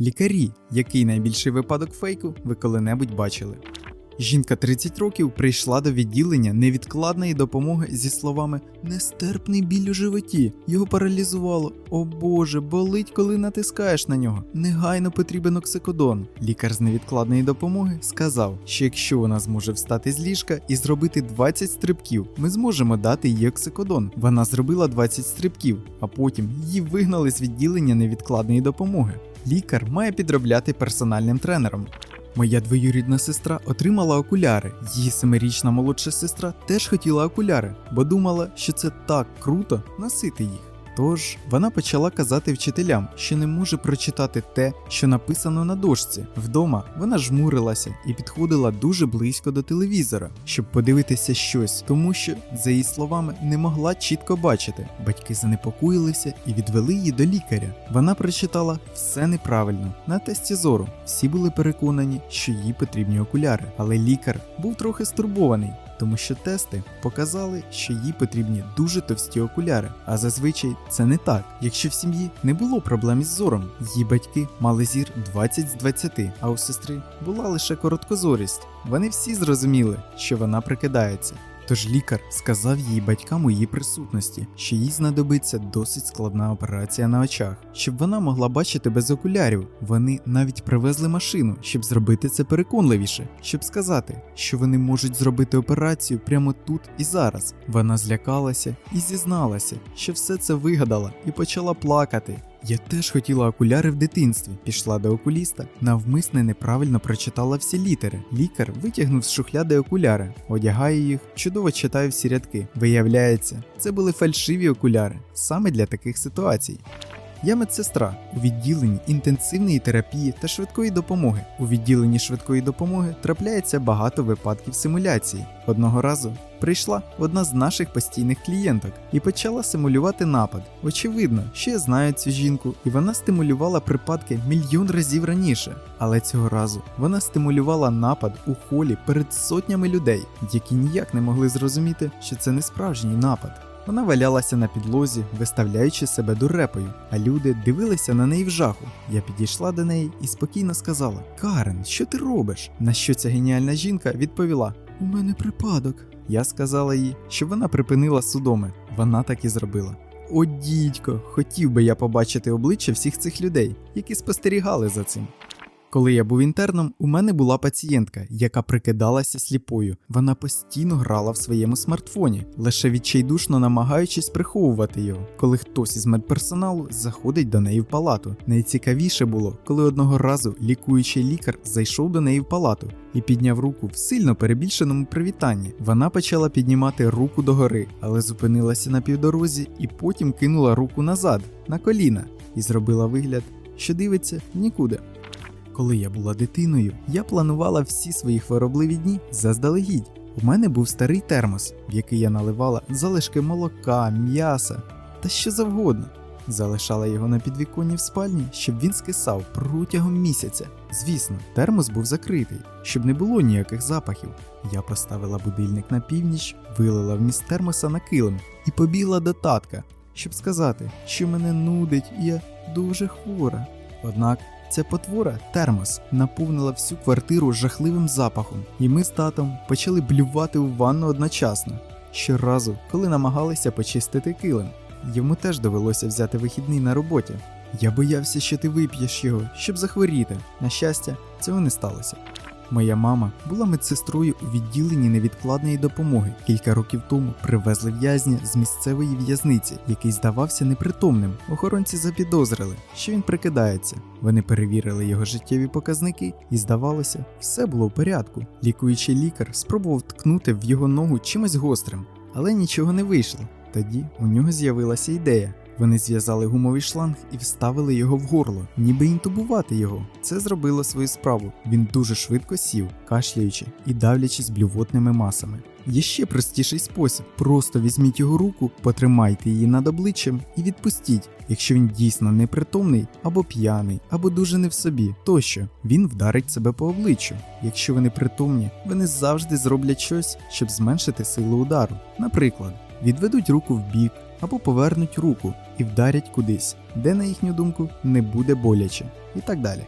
Лікарі, який найбільший випадок фейку ви коли-небудь бачили. Жінка 30 років прийшла до відділення невідкладної допомоги зі словами Нестерпний біль у животі, його паралізувало. О Боже, болить, коли натискаєш на нього. Негайно потрібен оксикодон. Лікар з невідкладної допомоги сказав, що якщо вона зможе встати з ліжка і зробити 20 стрибків, ми зможемо дати їй оксикодон. Вона зробила 20 стрибків, а потім її вигнали з відділення невідкладної допомоги. Лікар має підробляти персональним тренером. Моя двоюрідна сестра отримала окуляри. Її семирічна молодша сестра теж хотіла окуляри, бо думала, що це так круто носити їх. Тож вона почала казати вчителям, що не може прочитати те, що написано на дошці. Вдома вона жмурилася і підходила дуже близько до телевізора, щоб подивитися щось, тому що, за її словами, не могла чітко бачити. Батьки занепокоїлися і відвели її до лікаря. Вона прочитала все неправильно на тесті зору. Всі були переконані, що їй потрібні окуляри, але лікар був трохи стурбований тому що тести показали, що їй потрібні дуже товсті окуляри. А зазвичай це не так. Якщо в сім'ї не було проблем із зором, її батьки мали зір 20 з 20, а у сестри була лише короткозорість. Вони всі зрозуміли, що вона прикидається. Тож лікар сказав її батькам у її присутності, що їй знадобиться досить складна операція на очах, щоб вона могла бачити без окулярів. Вони навіть привезли машину, щоб зробити це переконливіше, щоб сказати, що вони можуть зробити операцію прямо тут і зараз. Вона злякалася і зізналася, що все це вигадала і почала плакати. Я теж хотіла окуляри в дитинстві. Пішла до окуліста, навмисне неправильно прочитала всі літери. Лікар витягнув з шухляди окуляри, одягає їх, чудово читає всі рядки. Виявляється, це були фальшиві окуляри саме для таких ситуацій. Я медсестра у відділенні інтенсивної терапії та швидкої допомоги. У відділенні швидкої допомоги трапляється багато випадків симуляції. Одного разу прийшла одна з наших постійних клієнток і почала симулювати напад. Очевидно, що я знаю цю жінку, і вона стимулювала припадки мільйон разів раніше. Але цього разу вона стимулювала напад у холі перед сотнями людей, які ніяк не могли зрозуміти, що це не справжній напад. Вона валялася на підлозі, виставляючи себе дурепою, а люди дивилися на неї в жаху. Я підійшла до неї і спокійно сказала: Карен, що ти робиш? На що ця геніальна жінка відповіла: У мене припадок. Я сказала їй, щоб вона припинила судоми. Вона так і зробила. О, дідько, хотів би я побачити обличчя всіх цих людей, які спостерігали за цим. Коли я був інтерном, у мене була пацієнтка, яка прикидалася сліпою. Вона постійно грала в своєму смартфоні, лише відчайдушно намагаючись приховувати його, коли хтось із медперсоналу заходить до неї в палату. Найцікавіше було, коли одного разу лікуючий лікар зайшов до неї в палату і підняв руку в сильно перебільшеному привітанні. Вона почала піднімати руку догори, але зупинилася на півдорозі і потім кинула руку назад, на коліна, і зробила вигляд, що дивиться нікуди. Коли я була дитиною, я планувала всі свої хворобливі дні заздалегідь. У мене був старий термос, в який я наливала залишки молока, м'яса та що завгодно. Залишала його на підвіконні в спальні, щоб він скисав протягом місяця. Звісно, термос був закритий, щоб не було ніяких запахів. Я поставила будильник на північ, вилила вміст термоса на килим і побігла до татка, щоб сказати, що мене нудить, і я дуже хвора. Однак Ця потвора, термос, наповнила всю квартиру жахливим запахом, і ми з татом почали блювати у ванну одночасно. Щоразу, коли намагалися почистити килим, йому теж довелося взяти вихідний на роботі. Я боявся, що ти вип'єш його, щоб захворіти. На щастя, цього не сталося. Моя мама була медсестрою у відділенні невідкладної допомоги. Кілька років тому привезли в'язня з місцевої в'язниці, який здавався непритомним. Охоронці запідозрили, що він прикидається. Вони перевірили його життєві показники, і здавалося, все було в порядку. Лікуючий лікар спробував ткнути в його ногу чимось гострим, але нічого не вийшло. Тоді у нього з'явилася ідея. Вони зв'язали гумовий шланг і вставили його в горло, ніби інтубувати його. Це зробило свою справу. Він дуже швидко сів, кашляючи і давлячись блювотними масами. Є ще простіший спосіб: просто візьміть його руку, потримайте її над обличчям і відпустіть. Якщо він дійсно непритомний, або п'яний, або дуже не в собі, тощо він вдарить себе по обличчю. Якщо вони притомні, вони завжди зроблять щось, щоб зменшити силу удару. Наприклад, відведуть руку в бік, або повернуть руку і вдарять кудись, де, на їхню думку, не буде боляче, і так далі.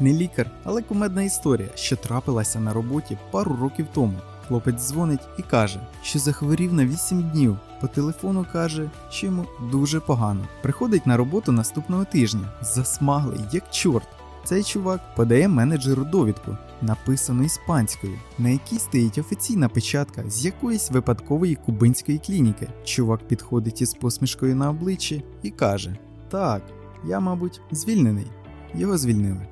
Не лікар, але кумедна історія, що трапилася на роботі пару років тому. Хлопець дзвонить і каже, що захворів на 8 днів. По телефону каже, що йому дуже погано. Приходить на роботу наступного тижня, засмаглий, як чорт. Цей чувак подає менеджеру довідку, написану іспанською, на якій стоїть офіційна печатка з якоїсь випадкової кубинської клініки. Чувак підходить із посмішкою на обличчі і каже: Так, я, мабуть, звільнений. Його звільнили.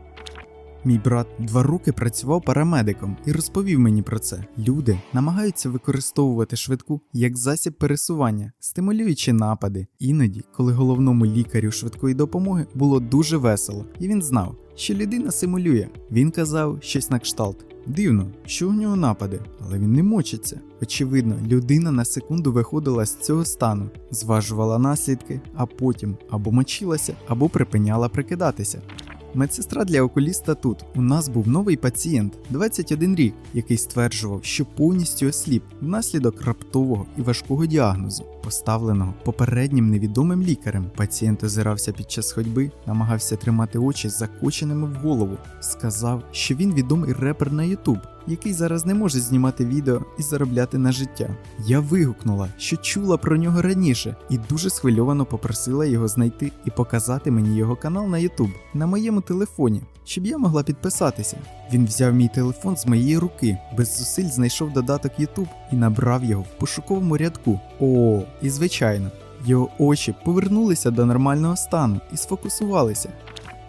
Мій брат два роки працював парамедиком і розповів мені про це. Люди намагаються використовувати швидку як засіб пересування, стимулюючи напади. Іноді, коли головному лікарю швидкої допомоги було дуже весело, і він знав, що людина симулює. Він казав щось на кшталт. Дивно, що у нього напади, але він не мочиться. Очевидно, людина на секунду виходила з цього стану, зважувала наслідки, а потім або мочилася, або припиняла прикидатися. Медсестра для окуліста тут. У нас був новий пацієнт, 21 рік, який стверджував, що повністю осліп внаслідок раптового і важкого діагнозу, поставленого попереднім невідомим лікарем. Пацієнт озирався під час ходьби, намагався тримати очі закоченими в голову. Сказав, що він відомий репер на YouTube, який зараз не може знімати відео і заробляти на життя. Я вигукнула, що чула про нього раніше, і дуже схвильовано попросила його знайти і показати мені його канал на YouTube на моєму телефоні, щоб я могла підписатися. Він взяв мій телефон з моєї руки, без зусиль знайшов додаток YouTube і набрав його в пошуковому рядку. О, і звичайно, його очі повернулися до нормального стану і сфокусувалися.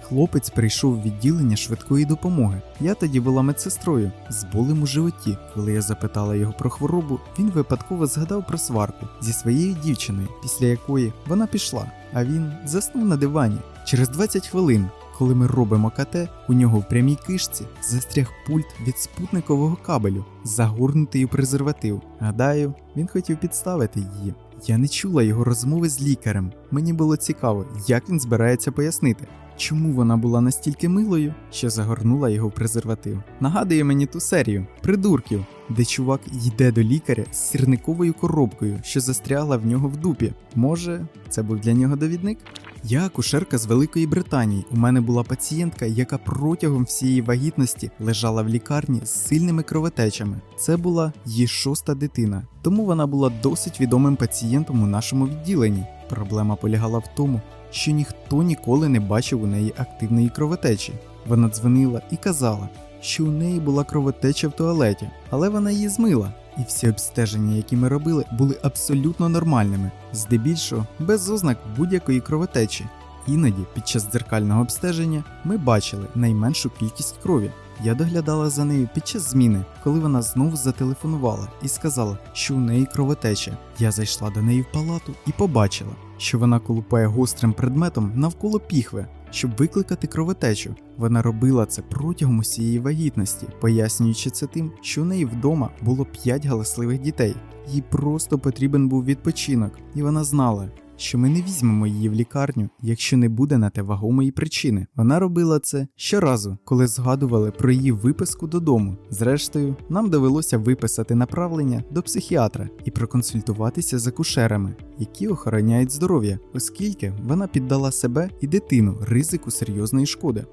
Хлопець прийшов в відділення швидкої допомоги. Я тоді була медсестрою з болем у животі. Коли я запитала його про хворобу, він випадково згадав про сварку зі своєю дівчиною, після якої вона пішла, а він заснув на дивані. Через 20 хвилин, коли ми робимо КТ, у нього в прямій кишці застряг пульт від спутникового кабелю, загорнутий у презерватив. Гадаю, він хотів підставити її. Я не чула його розмови з лікарем. Мені було цікаво, як він збирається пояснити. Чому вона була настільки милою, що загорнула його в презерватив? Нагадує мені ту серію придурків, де чувак йде до лікаря з сірниковою коробкою, що застрягла в нього в дупі. Може, це був для нього довідник? Я акушерка з Великої Британії. У мене була пацієнтка, яка протягом всієї вагітності лежала в лікарні з сильними кровотечами. Це була її шоста дитина, тому вона була досить відомим пацієнтом у нашому відділенні. Проблема полягала в тому, що ніхто ніколи не бачив у неї активної кровотечі. Вона дзвонила і казала, що у неї була кровотеча в туалеті, але вона її змила. І всі обстеження, які ми робили, були абсолютно нормальними, здебільшого без ознак будь-якої кровотечі. Іноді, під час дзеркального обстеження, ми бачили найменшу кількість крові. Я доглядала за нею під час зміни, коли вона знову зателефонувала і сказала, що у неї кровотеча. Я зайшла до неї в палату і побачила, що вона колупає гострим предметом навколо піхви, щоб викликати кровотечу. Вона робила це протягом усієї вагітності, пояснюючи це тим, що у неї вдома було 5 галасливих дітей. Їй просто потрібен був відпочинок, і вона знала, що ми не візьмемо її в лікарню, якщо не буде на те вагомої причини. Вона робила це щоразу, коли згадували про її виписку додому. Зрештою, нам довелося виписати направлення до психіатра і проконсультуватися з акушерами, які охороняють здоров'я, оскільки вона піддала себе і дитину ризику серйозної шкоди.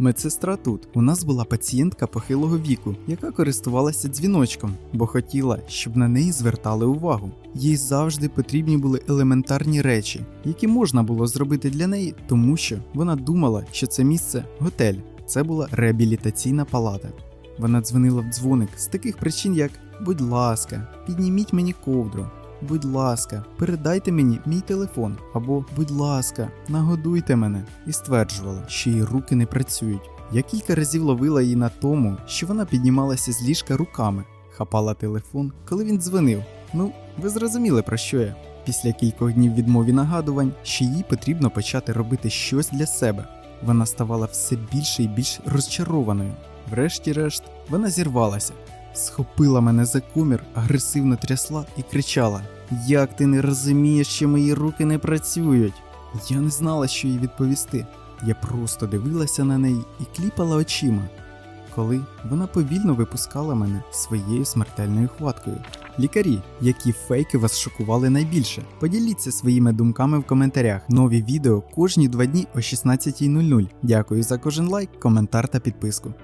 Медсестра тут. У нас була пацієнтка похилого віку, яка користувалася дзвіночком, бо хотіла, щоб на неї звертали увагу. Їй завжди потрібні були елементарні речі, які можна було зробити для неї, тому що вона думала, що це місце готель. Це була реабілітаційна палата. Вона дзвонила в дзвоник з таких причин, як будь ласка, підніміть мені ковдру. Будь ласка, передайте мені мій телефон, або, будь ласка, нагодуйте мене, і стверджувала, що її руки не працюють. Я кілька разів ловила її на тому, що вона піднімалася з ліжка руками, хапала телефон, коли він дзвонив. Ну, ви зрозуміли про що я. Після кількох днів відмові нагадувань, що їй потрібно почати робити щось для себе. Вона ставала все більше і більш розчарованою. Врешті-решт, вона зірвалася, схопила мене за комір, агресивно трясла і кричала: Як ти не розумієш, що мої руки не працюють? Я не знала, що їй відповісти. Я просто дивилася на неї і кліпала очима, коли вона повільно випускала мене своєю смертельною хваткою. Лікарі, які фейки вас шокували найбільше. Поділіться своїми думками в коментарях. Нові відео кожні два дні о 16.00. Дякую за кожен лайк, коментар та підписку.